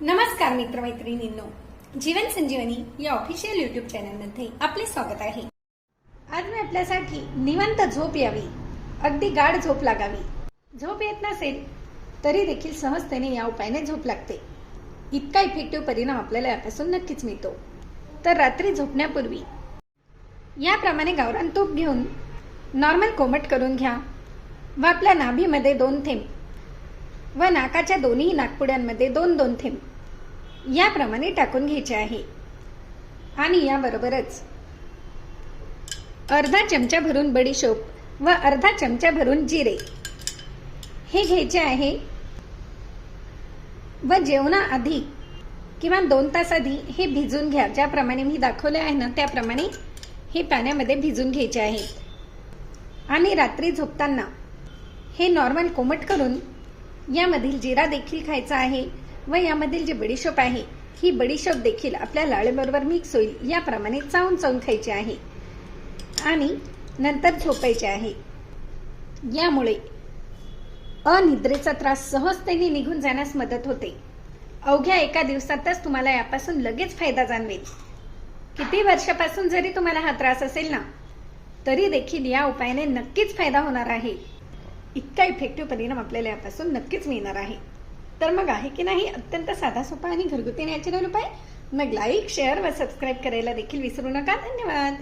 नमस्कार मित्रमैत्रिणींनो. जीवन संजीवनी या official YouTube चॅनलमध्ये आपले स्वागत आहे. आज मी आपल्यासाठी निवंत झोप यावी अगदी गाढ झोप लागावी. झोप येत नसेल तरी देखील सहजतेने या उपायाने झोप लागते. इतका इफेक्टिव्ह परिणाम आपल्याला यापासून नक्कीच मिळतो. तर रात्री झोपण्यापूर्वी याप्रमाणे गावरान तूप घेऊन नॉर्मल कोमट करून घ्या व आपल्या नाभीमध्ये दोन थेंब व नाकाच्या दोन्ही नागपुड्यांमध्ये दोन दोन थेंब. याप्रमाणे टाकून घ्यायचे आहे. आणि याबरोबरच अर्धा चमचा भरून बडीशोप व अर्धा चमचा भरून जिरे. हे घ्यायचे आहे. व जेवणाआधी किंवा दोन तास आधी हे भिजून घ्या. ज्याप्रमाणे मी दाखवले आहे ना त्याप्रमाणे हे पाण्यामध्ये भिजून घ्यायचे आहेत आणि रात्री झोपताना हे नॉर्मल कोमट करून यामधील जिरा देखील खायचा आहे व यामधील जी बडीशोप आहे ही बडीशोप देखील आपल्या लाळेबरोबर मिक्स होईल याप्रमाणे चावून चावून खायची आहे. आणि नंतर झोपायचे आहे. यामुळे अनिद्रेचा त्रास सहजतेने निघून जाण्यास मदत होते. अवघ्या एका दिवसातच तुम्हाला यापासून लगेच फायदा जाणवेल. किती वर्षापासून जरी तुम्हाला हा त्रास असेल ना तरी देखील या उपायाने नक्कीच फायदा होणार आहे. इतका इफेक्टिव्ह परिणाम आपल्याला यापासून नक्कीच मिळणार आहे. तर मग आहे की नाही? अत्यंत साधा सोपा आणि घरगुती नॅचरल उपाय? मग लाईक शेअर व सबस्क्राईब करायला देखील विसरू नका. धन्यवाद.